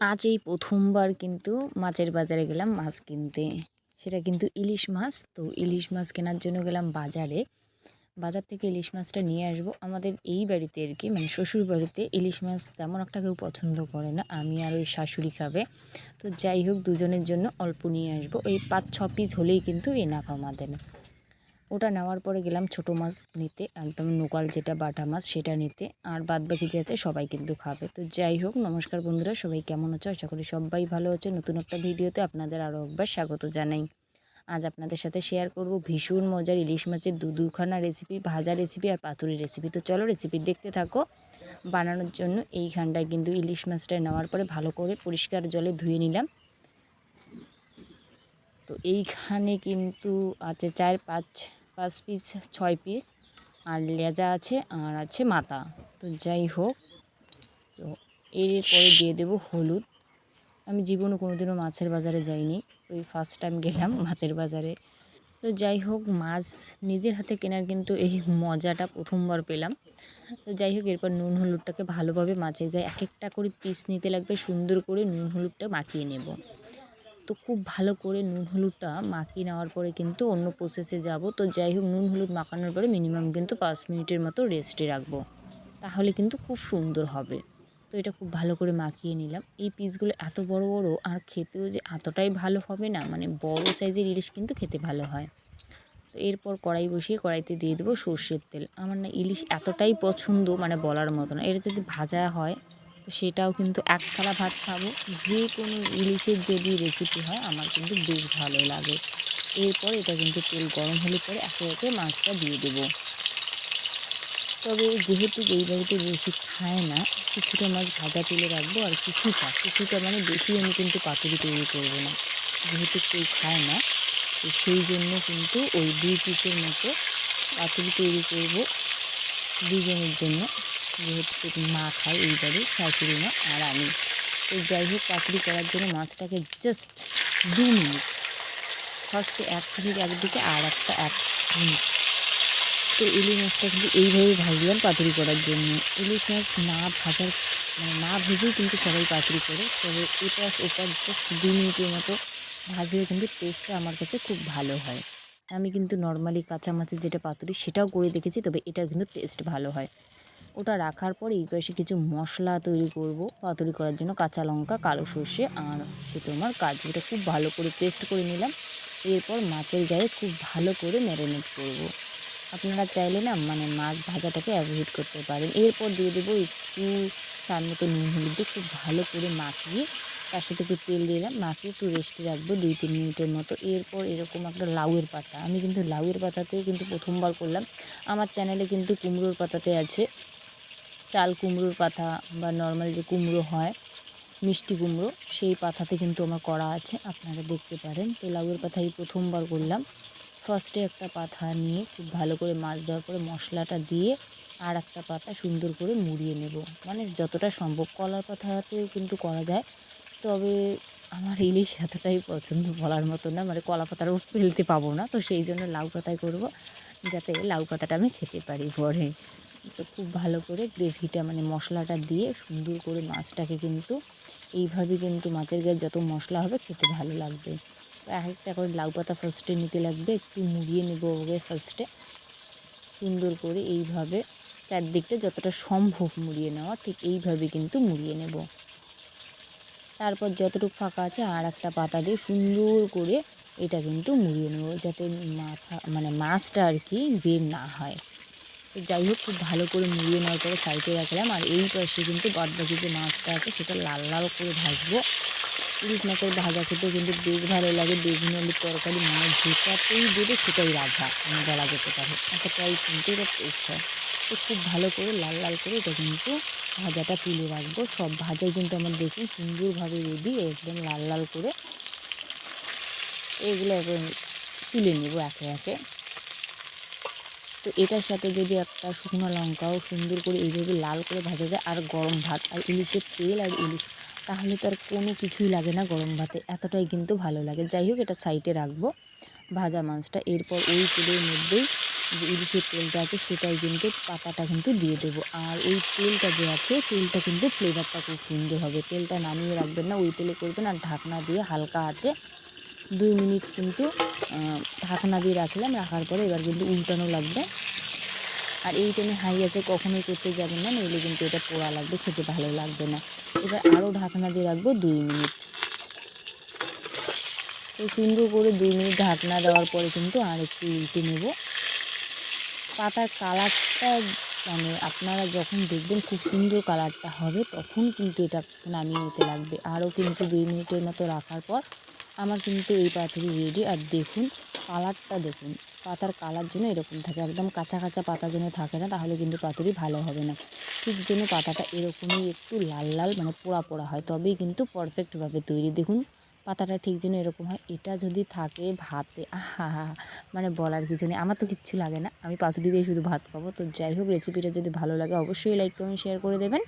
আজ এই প্রথমবার কিন্তু মাছের বাজারে গেলাম মাছ কিনতে। সেটা কিন্তু ইলিশ মাছ। তো ইলিশ মাছ কেনার জন্য গেলাম বাজারে। বাজার থেকে ইলিশ মাছটা নিয়ে আসব। আমাদের এই বাড়িতে আর কি মানে শ্বশুর বাড়িতে ইলিশ মাছ তেমন একটা কেউ পছন্দ করে না। আমি আর ওই শাশুড়ি খাবে। তো যাই হোক, দুজনের জন্য অল্প নিয়ে আসব। এই পাঁচ, ছ পিস হলেই কিন্তু এনাফ আমাদের। ওটা নেওয়ার পরে গেলাম ছোটো মাছ নিতে, একদম নোকাল যেটা বাটা মাছ সেটা নিতে, আর বাদ বাকি যে আছে সবাই কিন্তু খাবে। তো যাই হোক, নমস্কার বন্ধুরা, সবাই কেমন আছো? আশা করি সবাই ভালো আছে। নতুন একটা ভিডিওতে আপনাদের আরও একবার স্বাগত জানাই। আজ আপনাদের সাথে শেয়ার করব ভীষণ মজার ইলিশ মাছের দু দুখানা রেসিপি ভাজা রেসিপি আর পাতুরি রেসিপি তো চলো রেসিপি দেখতে থাকো। বানানোর জন্য এইখানটায় কিন্তু ইলিশ মাছটা নেওয়ার পরে ভালো করে পরিষ্কার জলে ধুয়ে নিলাম। তো এইখানে কিন্তু আছে চার, পাঁচ পাঁচ পিস ছয় পিস আর লেজা আছে, আর আছে মাথা। তো যাই হোক, তো এরপরে দিয়ে দেবো হলুদ। আমি জীবনে কোনো দিনও মাছের বাজারে যাইনি, ওই ফার্স্ট টাইম গেলাম মাছের বাজারে। তো যাই হোক, মাছ নিজের হাতে কেনার কিন্তু এই মজাটা প্রথমবার পেলাম। তো যাই হোক, এরপর নুন হলুদটাকে ভালোভাবে মাছের গায়ে এক একটা করে পিস নিতে লাগবে, সুন্দর করে নুন হলুদটা মাখিয়ে নেব। তো খুব ভালো করে নুন হলুদটা মাখিয়ে নেওয়ার পরে কিন্তু অন্য প্রসেসে যাব। তো যাই হোক, নুন হলুদ মাখানোর পরে মিনিমাম কিন্তু পাঁচ মিনিটের মতো রেস্টে রাখব। তাহলে কিন্তু খুব সুন্দর হবে। তো এটা খুব ভালো করে মাখিয়ে নিলাম। এই পিসগুলো এত বড় বড় আর খেতেও যে এতটাই ভালো হবে না মানে বড় সাইজের ইলিশ কিন্তু খেতে ভালো হয়। তো এরপর কড়াই বসিয়ে কড়াইতে দিয়ে দেবো সর্ষের তেল। আমার না ইলিশ এতটাই পছন্দ মানে বলার মতো না। এটা যদি ভাজা হয় সেটাও কিন্তু এক থালা ভাত খাব। যে কোনো ইলিশের যদি রেসিপি হয়, আমার কিন্তু বেশ ভালো লাগে। এরপর এটা কিন্তু তেল গরম হলে পরে একে একে মাছটা দিয়ে দেবো। তবে যেহেতু এই বাড়িতে বেশি খায় না, কিছুটা মাছ ভাজা তুলে রাখব আর কিছুটা কিছুটা মানে বেশি আমি কিন্তু পাতুরি তৈরি করব না। যেহেতু কেউ খায় না, তো সেই জন্য কিন্তু ওই দুই পিসের মতো পাতুরি তৈরি করব দুজনের জন্য। যেহেতু মা খায় এই বাড়ি শাশুড়ি মা আর আমি। তো যাই হোক পাতুরি করার জন্য মাছটাকে জাস্ট দু মিনিট। ফার্স্টে এক মিনিট একদিকে আর একটা এক মিনিট। তো ইলিশ মাছটা কিন্তু এইভাবে ভাজলাম পাতুরি করার জন্য। ইলিশ মাছ না ভাজার মানে না ভেজেই কিন্তু সবাই পাতুরি করে। তবে এটা ওপাশ জাস্ট দু মিনিটের মতো ভাজলে কিন্তু টেস্টটা আমার কাছে খুব ভালো হয়। আমি কিন্তু নর্মালি কাঁচা মাছের যেটা পাতুরি সেটাও করে দেখেছি, তবে এটার কিন্তু টেস্ট ভালো হয়। ওটা রাখার পরে এই পাশে কিছু মশলা তৈরি করব। পাতুরি করার জন্য কাঁচা লঙ্কা, কালো সর্ষে আর হচ্ছে তোমার কাজু এটা খুব ভালো করে পেস্ট করে নিলাম। এরপর মাছের গায়ে খুব ভালো করে ম্যারিনেট করব। আপনারা চাইলে না মানে মাছ ভাজাটাকে অ্যাভয়েড করতে পারেন। এরপর দিয়ে দেবো একটু তার মতো নুন হলুদ দিয়ে খুব ভালো করে মাখিয়ে তার সাথে একটু তেল দিলাম। মাখিয়ে একটু রেস্টে রাখব দুই তিন মিনিটের মতো। এরপর এরকম একটা লাউয়ের পাতা। আমি কিন্তু লাউয়ের পাতাতে কিন্তু প্রথমবার করলাম। আমার চ্যানেলে কিন্তু কুমড়োর পাতাতে আছে। চাল কুমড়োর পাতা বা নর্মাল যে কুমড়ো হয়, মিষ্টি কুমড়ো, সেই পাতাতে কিন্তু আমার করা আছে, আপনারা দেখতে পারেন। তো লাউয়ের পাতা এই প্রথমবার করলাম। ফার্স্টে একটা পাতা নিয়ে খুব ভালো করে মাছ দেওয়ার পরে মশলাটা দিয়ে আর একটা পাতা সুন্দর করে মুড়িয়ে নেব। মানে যতটা সম্ভব কলার পাতাতেও কিন্তু করা যায়। তবে আমার ইলিশ এতটাই পছন্দ বলার মতো না মানে কলা পাতারও ফেলতে পাবো না। তো সেই জন্য লাউ পাতায় করব, যাতে লাউ পাতাটা আমি খেতে পারি পরে। তো খুব ভালো করে গ্রেভিটা মানে মশলাটা দিয়ে সুন্দর করে মাছটাকে কিন্তু, এইভাবে কিন্তু মাছের গায়ে যত মশলা হবে খেতে ভালো লাগবে। এক একটা করে লাউ পাতা ফার্স্টে নিতে লাগবে, একটু মুড়িয়ে নেব ওকে ফার্স্টে সুন্দর করে এইভাবে চারদিকটা যতটা সম্ভব মুড়িয়ে নেওয়া, ঠিক এইভাবে কিন্তু মুড়িয়ে নেব। তারপর যতটুকু ফাঁকা আছে আর একটা পাতা দিয়ে সুন্দর করে এটা কিন্তু মুড়িয়ে নেব, যাতে মাথা মানে মাছটা আর কি বের না হয়। যাই হোক, খুব ভালো করে মুড়িয়ে নেওয়ার পরে সাইডে রাখলাম। আর এই পাশে কিন্তু বাদ বাকি যে মাছটা আছে, সেটা লাল লাল করে ভাজবো। ইলিশ মাছের ভাজা খেতে কিন্তু বেশ ভালো লাগে, বেগুন আলুর তরকারি মাছ যেটাতেই দেবে সেটাই রাজা মানে বলা যেতে পারে। এতটাই কিন্তু এটা টেস্ট হয়। তো খুব ভালো করে, লাল লাল করে এটা কিন্তু ভাজাটা তুলে রাখব। সব ভাজাই কিন্তু আমার দেখুন সুন্দরভাবে রেডি একদম লাল লাল করে। এগুলো তুলে নেব একে একে। তো এটার সাথে যদি একটা শুকনো লঙ্কাও সুন্দর করে এইভাবে লাল করে ভাজা যায় আর গরম ভাত আর ইলিশের তেল আর ইলিশ, তাহলে তার কোনো কিছুই লাগে না গরম ভাতে। এতটাই কিন্তু ভালো লাগে। যাই হোক, এটা সাইডে রাখব ভাজা মাছটা। এরপর ওই তেলের মধ্যেই যে ইলিশের তেলটা আছে, সেটাই কিন্তু পাতাটা কিন্তু দিয়ে দেবো। আর ওই তেলটা যে আছে, তেলটা কিন্তু ফ্লেভারটা খুব সুন্দর হবে। তেলটা নামিয়ে রাখবেন না, ওই তেলে করবেন আর ঢাকনা দিয়ে হালকা আছে দুই মিনিট কিন্তু ঢাকনা দিয়ে রাখলাম, রাখার পরে এবার কিন্তু উল্টানো লাগবে। আর এই টাইমে হাই আছে, কখনোই করতে যাবেন না, নইলে কিন্তু এটা পোড়া লাগবে, খেতে ভালো লাগবে না। এবার আরও ঢাকনা দিয়ে রাখব দুই মিনিট। তো সুন্দর করে দুই মিনিট ঢাকনা দেওয়ার পরে কিন্তু আর একটু উল্টে নেব। পাতার কালারটা মানে আপনারা যখন দেখবেন খুব সুন্দর কালারটা হবে, তখন কিন্তু এটা নামিয়ে নিতে লাগবে। আরও কিন্তু দুই মিনিটের মতো রাখার পর আমার কিন্তু এই পাতুরি রেডি আর দেখুন কালারটা দেখুন। পাতার কালার যেন এরকম থাকে, একদম কাঁচা কাঁচা পাতা যেন থাকে না, তাহলে কিন্তু পাতুরি ভালো হবে না। ঠিক যেন পাতাটা এরকমই একটু লাল লাল মানে পোড়া পোড়া হয়, তবেই কিন্তু পারফেক্টভাবে তৈরি। দেখুন, পাতাটা ঠিক যেন এরকম হয়। এটা যদি থাকে ভাতে, আহা, হা মানে বলার কিছু নেই। আমার তো কিচ্ছু লাগে না। আমি পাতুরি দিয়ে শুধু ভাত খাব। তো যাই হোক রেসিপিটা যদি ভালো লাগে, অবশ্যই লাইক কমেন্ট শেয়ার করে দেবেন।